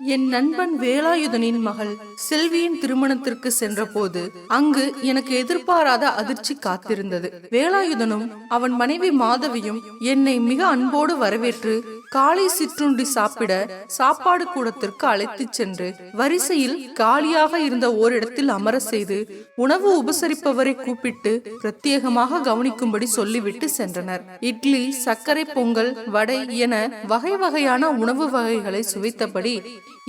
என் நண்பன் வேலாயுதனின் மகள் செல்வியின் திருமணத்திற்கு சென்றபோது அங்கு எனக்கு எதிர்பாராத அதிர்ச்சி காத்திருந்தது. வேலாயுதனும் அவன் மனைவி மாதவியும் என்னை மிக அன்போடு வரவேற்று காலை சிற்றுண்டி சாப்பிட சாப்பாடு கூடத்திற்கு அழைத்துச் சென்று வரிசையில் காலியாக இருந்த ஓரிடத்தில் அமர செய்து உணவு உபசரிப்பவரை கூப்பிட்டு பிரத்யேகமாக கவனிக்கும்படி சொல்லிவிட்டு சென்றனர். இட்லி சர்க்கரை பொங்கல் வடை என வகை வகையான உணவு வகைகளை சுவைத்தபடி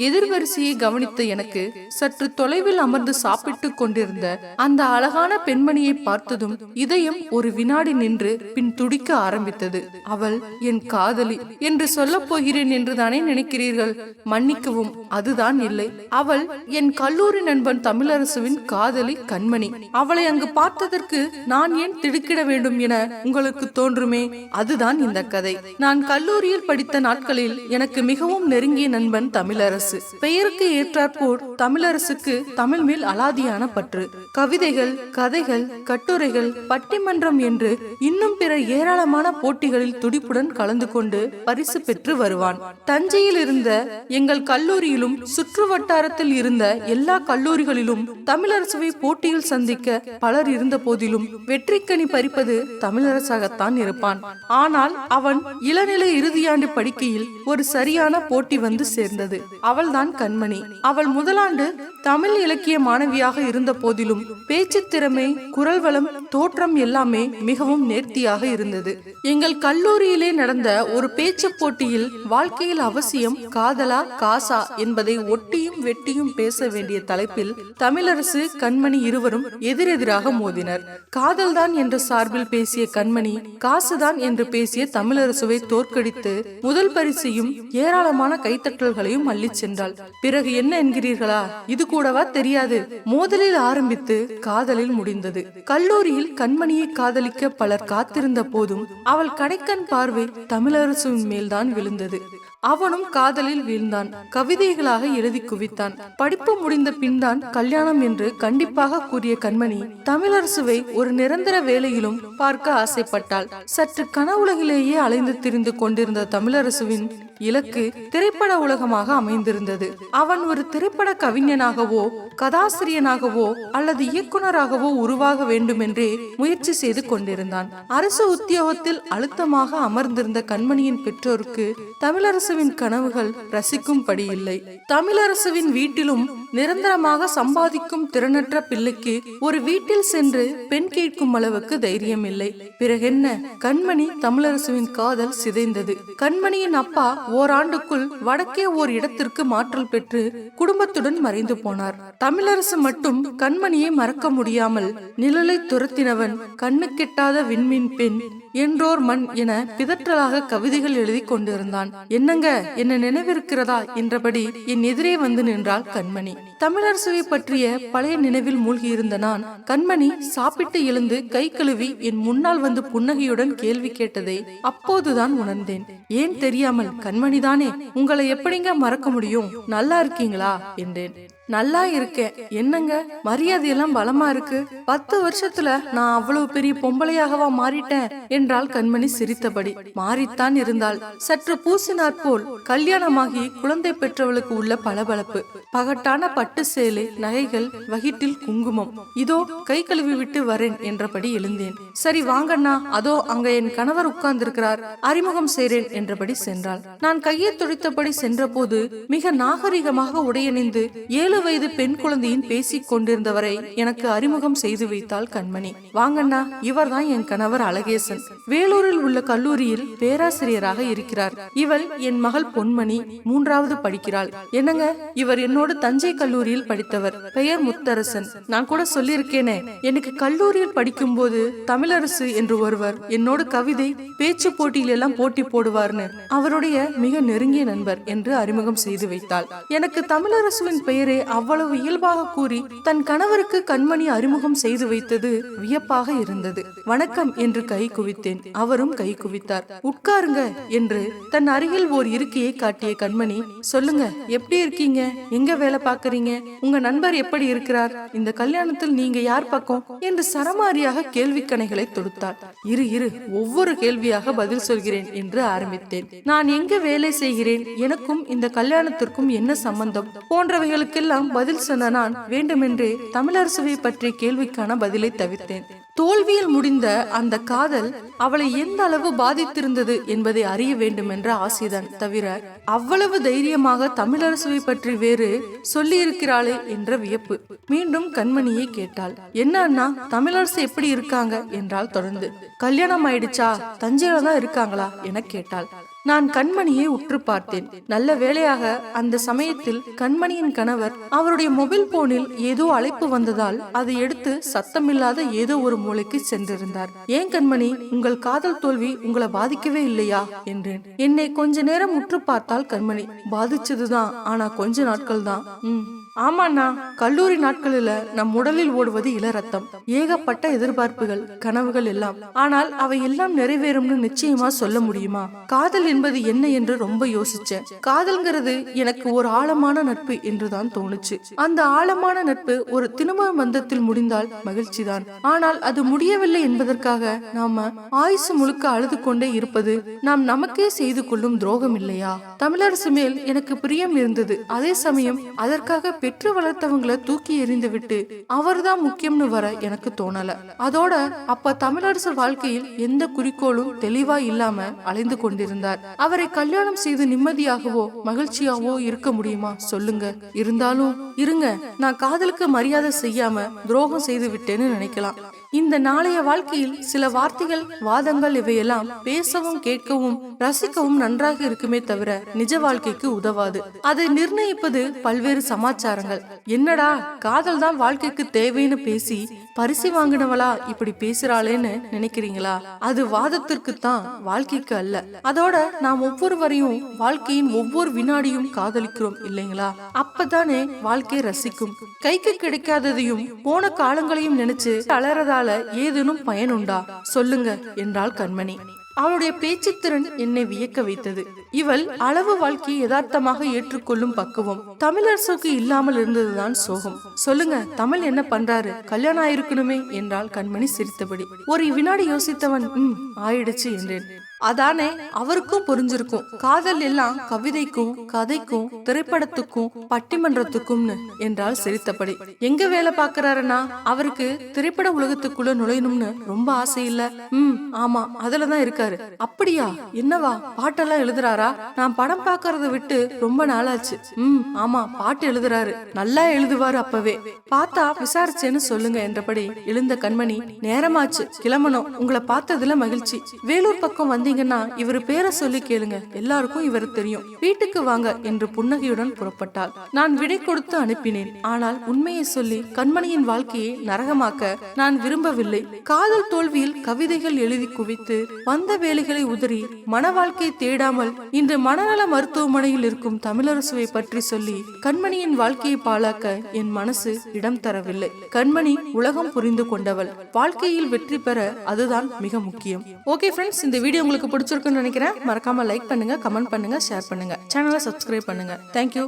எதிர்வரிசையை கவனித்த எனக்கு சற்று தொலைவில் அமர்ந்து சாப்பிட்டுக் கொண்டிருந்த அந்த அழகான பெண்மணியை பார்த்ததும் இதயம் ஒரு வினாடி நின்று பின் துடிக்க ஆரம்பித்தது. அவள் என் காதலி என்று சொல்லப் போகிறேன் என்று தானே நினைக்கிறீர்கள்? மன்னிக்கவும் அதுதான் இல்லை. அவள் என் கல்லூரி நண்பன் தமிழரசுவின் காதலி கண்மணி. அவளை அங்கு பார்த்ததற்கு நான் ஏன் திடுக்கிட வேண்டும் என உங்களுக்கு தோன்றுமே? அதுதான் இந்த கதை. நான் கல்லூரியில் படித்த நாட்களில் எனக்கு மிகவும் நெருங்கிய நண்பன் தமிழரசு. பெயருக்கு ஏற்றாற்போல் தமிழரசுக்கு தமிழ் மேல் அலாதியான பற்று. கவிதைகள் கதைகள் கட்டுரைகள் பட்டிமன்றம் என்று இன்னும் பிற ஏராளமான போட்டிகளில் துடிப்புடன் கலந்து கொண்டு பரிசு பெற்று வருவான். தஞ்சையில் இருந்த எங்கள் கல்லூரியிலும் சுற்று வட்டாரத்தில் இருந்த எல்லா கல்லூரிகளிலும் தமிழரசுவை போட்டியில் சந்திக்க பலர் இருந்த போதிலும் வெற்றிக்கனி பறிப்பது தமிழரசாகத்தான் இருப்பான். ஆனால் அவன் இளநிலை இறுதியாண்டு படிக்கையில் ஒரு சரியான போட்டி வந்து சேர்ந்தது. அவள்தான் கண்மணி. அவள் முதலாண்டு தமிழ் இலக்கிய மாணவியாக இருந்த போதிலும் பேச்சு திறமை குரல் வளம் தோற்றம் எல்லாமே மிகவும் நேர்த்தியாக இருந்தது. எங்கள் கல்லூரியிலே நடந்த ஒரு பேச்சு போட்டியில் வாழ்க்கையில் அவசியம் காதலா காசா என்பதை ஒட்டியும் வெட்டியும் பேச வேண்டிய தலைப்பில் தமிழரசு கண்மணி இருவரும் எதிரெதிராக மோதினர். காதல்தான் என்ற சார்பில் பேசிய கண்மணி காசுதான் என்று பேசிய தமிழரசுவை தோற்கடித்து முதல் பரிசையும் ஏராளமான கைத்தட்டல்களையும் அள்ளிச் சென்றாள். பிறகு என்ன என்கிறீர்களா? இது கூடவா தெரியாது. மோதலில் ஆரம்பித்து காதலில் முடிந்தது. கல்லூரியில் கண்மணியை காதலிக்க பலர் காத்திருந்த போதும் அவள் கடைக்கண் பார்வை தமிழரசுவின் மேல்தான் விழுந்தது. அவனும் காதலில் வீழ்ந்தான். கவிதைகளாக எழுதி குவித்தான். படிப்பு முடிந்த பின்தான் கல்யாணம் என்று கண்டிப்பாக கூறிய கண்மணி தமிழரசுவை ஒரு நிரந்தர வேலையிலும் பார்க்க ஆசைப்பட்டாள். சற்று கனவுலகிலேயே அலைந்து திரிந்து கொண்டிருந்த தமிழரசுவின் இலக்கு திரைப்பட உலகமாக அமைந்திருந்தது. அவன் ஒரு திரைப்பட கவிஞனாகவோ கதாசிரியனாகவோ அல்லது இயக்குனராகவோ உருவாக வேண்டுமென்றே முயற்சி செய்து கொண்டிருந்தான். அரசு உத்தியோகத்தில் அழுத்தமாக அமர்ந்திருந்த கண்மணியின் பெற்றோருக்கு தமிழரசு தமிழரசுவின் கனவுகள் ரசிக்கும்படி இல்லை. தமிழரசுவின் வீட்டிலும் நிரந்தரமாக சம்பாதிக்கும் திறனற்ற பிள்ளைக்கு ஒரு வீட்டில் சென்று பெண் கேட்கும் அளவுக்கு தைரியம் இல்லை பிறகென்ன கண்மணி தமிழரசுவின் காதல் சிதைந்தது. கண்மணியின் அப்பா ஓராண்டுக்குள் வடக்கே ஓர் இடத்திற்கு மாற்றல் பெற்று குடும்பத்துடன் மறைந்து போனார். தமிழரசு மட்டும் கண்மணியை மறக்க முடியாமல் நிழலை துரத்தினவன் கண்ணு கெட்டாத விண்மீன் பெண் என்றோர் மண் என பிதற்றலாக கவிதைகள் எழுதி கொண்டிருந்தான். என்னங்க என்ன நினைவிருக்கிறதா? என்றபடி என் எதிரே வந்து நின்றாள் கண்மணி. தமிழரசுவை பற்றிய பழைய நினைவில் மூழ்கியிருந்த நான் கண்மணி சாப்பிட்டு எழுந்து கை கழுவி என் முன்னால் வந்து புன்னகையுடன் கேள்வி கேட்டதை அப்போதுதான் உணர்ந்தேன். ஏன் தெரியாமல் கண்மணிதானே உங்களை எப்படிங்க மறக்க முடியும்? நல்லா இருக்கீங்களா? என்றேன். நல்லா இருக்கேன். என்னங்க? மரியாதையெல்லாம் பலமா இருக்கு. பத்து வருஷத்துல நான் அவ்வளவு பெரிய பொம்பளையாகவா மாறிட்டேன் என்றால் கண்மணி சிரித்தபடி. மாறித்தான் இருந்தாள். சற்று பூசினாற் போல் கல்யாணமாகி குழந்தை பெற்றவளுக்கு உள்ள பளபளப்பு. பகட்டான பட்டு சேலை நகைகள் வகிட்டில் குங்குமம். இதோ கை கழுவி விட்டு வரேன் என்றபடி எழுந்தேன். சரி வாங்கண்ணா. அதோ அங்க என் கணவர் உட்கார்ந்திருக்கிறார். அறிமுகம் செய்றேன் என்றபடி சென்றாள். நான் கையை துடித்தபடி சென்றபோது மிக நாகரிகமாக உடையணிந்து ஏழு ஏழு வயது பெண் குழந்தையின் பேசிக் கொண்டிருந்தவரை எனக்கு அறிமுகம் செய்து வைத்தாள் கண்மணி. வாங்கண்ணா இவர்தான் என் கணவர் அழகேசன். வேலூரில் உள்ள கல்லூரியில் பேராசிரியராக இருக்கிறார். இவள் என் மகள் பொன்மணி மூன்றாவது படிக்கிறாள். என்னங்க இவர் என்னோடு தஞ்சை கல்லூரியில் படித்தவர். பெயர் முத்தரசன். நான் கூட சொல்லியிருக்கேனே எனக்கு கல்லூரியில் படிக்கும் போது தமிழரசு என்று ஒருவர் என்னோடு கவிதை பேச்சு போட்டியில் எல்லாம் போட்டி போடுவார்னு அவருடைய மிக நெருங்கிய நண்பர் என்று அறிமுகம் செய்து வைத்தாள். எனக்கு தமிழரசுவின் பெயரே அவ்வளவு இயல்பாக கூறி தன் கணவருக்கு கண்மணி அறிமுகம் செய்து வைத்தது வியப்பாக இருந்தது. வணக்கம் என்று கை குவித்தேன். அவரும் கை குவித்தார். உட்காருங்க என்று தன் அருகில் ஓர் இருக்கையை காட்டிய கண்மணி சொல்லுங்க எப்படி இருக்கீங்க? எங்க வேலை பார்க்கறீங்க? உங்க நண்பர் எப்படி இருக்கிறார்? இந்த கல்யாணத்தில் நீங்க யார் பக்கம்? என்று சரமாரியாக கேள்விக்கணைகளை தொடுத்தாள். இரு இரு ஒவ்வொரு கேள்வியாக பதில் சொல்கிறேன் என்று ஆரம்பித்தேன். நான் எங்க வேலை செய்கிறேன்? எனக்கும் இந்த கல்யாணத்திற்கும் என்ன சம்பந்தம்? போன்றவைகளுக்கெல்லாம் பதில் சொன்ன நான் வேண்டுமென்றே தமிழரசுவை பற்றிய கேள்விக்கான பதிலை தவிர்த்தேன். தோல்வியில் முடிந்த அந்த காதல் அவளை எந்த அளவு பாதித்திருந்தது என்பதை அறிய வேண்டும் என்ற ஆசைதான் தவிர அவ்வளவு தைரியமாக தமிழரசுவை பற்றி வேறு சொல்லி இருக்கிறாளே என்ற வியப்பு. மீண்டும் கண்மணியை கேட்டாள் என்ன அண்ணா தமிழரசு எப்படி இருக்காங்க? என்றால் தொடர்ந்து. கல்யாணம் ஆயிடுச்சா? தஞ்சையில தான் இருக்காங்களா? என கேட்டாள். நான் கண்மணியை உற்று பார்த்தேன். நல்ல வேளையாக அந்த சமயத்தில் கண்மணியின் கணவர் அவருடைய மொபைல் போனில் ஏதோ அழைப்பு வந்ததால் அதை எடுத்து சத்தமில்லாத ஏதோ ஒரு மூலைக்கு சென்றிருந்தார். ஏன் கண்மணி உங்கள் காதல் தோல்வி உங்களை பாதிக்கவே இல்லையா? என்றேன். என்னை கொஞ்ச நேரம் உற்று பார்த்தால் கண்மணி பாதிச்சதுதான். ஆனா கொஞ்ச நாட்கள் தான் ம் ஆமாண்ணா கல்லூரி நாட்களில நம் உடலில் ஓடுவது இள ரத்தம் ஏகப்பட்ட எதிர்பார்ப்புகள் கனவுகள் எல்லாம். ஆனால் அவை எல்லாம் நிறைவேறும்னு நிச்சயமா சொல்ல முடியுமா? காதல் என்பது என்ன என்று ரொம்ப யோசிச்சேன். காதல்ங்கிறது எனக்கு ஒரு ஆழமான நட்பு என்றுதான் தோணுச்சு. அந்த ஆழமான நட்பு ஒரு திருமண பந்தத்தில் முடிந்தால் மகிழ்ச்சிதான். ஆனால் அது முடியவில்லை என்பதற்காக நாம ஆயுசு முழுக்க அழுது கொண்டே இருப்பது நாம் நமக்கே செய்து கொள்ளும் துரோகம் இல்லையா? தமிழரசு மேல் எனக்கு பிரியம் இருந்தது. அதே சமயம் அதற்காக பெற்று வளர்த்தவங்களை தூக்கி எறிந்து விட்டு அவர்தான் முக்கியம்னு வர எனக்கு தோணல. அதோட அப்ப தமிழரசு வாழ்க்கையில் எந்த குறிக்கோளும் தெளிவா இல்லாம அலைந்து கொண்டிருந்தார். அவரை கல்யாணம் செய்து நிம்மதியாகவோ மகிழ்ச்சியாவோ இருக்க முடியுமா? சொல்லுங்க. இருந்தாலும் இருங்க. நான் காதலுக்கு மரியாதை செய்யாம துரோகம் செய்து விட்டேன்னு நினைக்கலாம். இந்த நாளைய வாழ்க்கையில் சில வார்த்தைகள் வாதங்கள் இவையெல்லாம் பேசவும் கேட்கவும் ரசிக்கவும் நன்றாக இருக்குமே தவிர நிஜ வாழ்க்கைக்கு உதவாது. அதை நிர்ணயிப்பது பல்வேறு சமாச்சாரங்கள். என்னடா காதல் தான் வாழ்க்கைக்கு தேவைன்னு பேசி பரிசு வாங்கினவளா இப்படி பேசுறாளேன்னு நினைக்கிறீங்களா? அது வாதத்திற்கு தான் வாழ்க்கைக்கு அல்ல. அதோட நாம் ஒவ்வொருவரையும் வாழ்க்கையின் ஒவ்வொரு வினாடியும் காதலிக்கிறோம் இல்லைங்களா? அப்பதானே வாழ்க்கை ரசிக்கும். கைக்கு கிடைக்காததையும் போன காலங்களையும் நினைச்சு அலறதால ஏதேனும் பயனுண்டா சொல்லுங்க என்றாள் கண்மணி. அவளுடைய பேச்சுத்திறன் என்னை வியக்க வைத்தது. இவள் அளவு வாழ்க்கையை யதார்த்தமாக ஏற்றுக்கொள்ளும் பக்குவம். தமிழரசுக்கு இல்லாமல் இருந்ததுதான் சோகம். சொல்லுங்க தமிழ் என்ன பண்றாரு? கல்யாணம் ஆயிருக்கணுமே என்றால் கண்மணி சிரித்தபடி. ஒரு வினாடி யோசித்தவன் உம் ஆயிடுச்சு என்றேன். அதானே அவருக்கும் புரிஞ்சிருக்கும். காதல் எல்லாம் கவிதைக்கும் கதைக்கும் திரைப்படத்துக்கும் பட்டிமன்றத்துக்கும்னு என்றால் சிரித்தபடி. எங்க வேலை பாக்குறாருன்னா அவருக்கு திரைப்பட உலகத்துக்குள்ள நுழையணும்னு ரொம்ப ஆசை இல்ல. உம் ஆமா அதுலதான் இருக்காரு. அப்படியா? என்னவா? பாட்டெல்லாம் எழுதுறாரா? நான் படம் பாக்குறத விட்டு ரொம்ப நாளாச்சு. உம் ஆமா பாட்டு எழுதுறாரு. நல்லா எழுதுவாரு அப்பவே. பார்த்தா விசாரிச்சேன்னு சொல்லுங்க என்றபடி எழுந்த கண்மணி நேரமாச்சு கிளம்பணும். உங்களை பார்த்ததுல மகிழ்ச்சி. வேலூர் பக்கம் வந்து வந்தீங்கன்னா இவர் பேரை சொல்லி கேளுங்க. எல்லாருக்கும் இவர் தெரியும். வீட்டுக்கு வாங்க என்று புன்னகையுடன் புறப்பட்டாள் நான் விடை கொடுத்து அனுப்பினேன். ஆனால் உண்மையை சொல்லி கண்மணியின் வாழ்க்கையை நரகமாக்க நான் விரும்பவில்லை. காதல் தோல்வியில் கவிதைகள் எழுதி குவித்து வந்த வேலைகளை உதறி மன வாழ்க்கை தேடாமல் இன்று மனநல மருத்துவமனையில் இருக்கும் தமிழரசுவை பற்றி சொல்லி கண்மணியின் வாழ்க்கையை பாழாக்க என் மனசு இடம் தரவில்லை. கண்மணி உலகம் புரிந்து கொண்டவள். வாழ்க்கையில் வெற்றி பெற அதுதான் மிக முக்கியம். ஓகே ஃப்ரெண்ட்ஸ் இந்த வீடியோ உங்களுக்கு பிடிச்சிருக்குன்னு நினைக்கிறேன் மறக்காம லைக் பண்ணுங்க கமெண்ட் பண்ணுங்க ஷேர் பண்ணுங்க. சேனலை சப்ஸ்கிரைப் பண்ணுங்க. தேங்க்யூ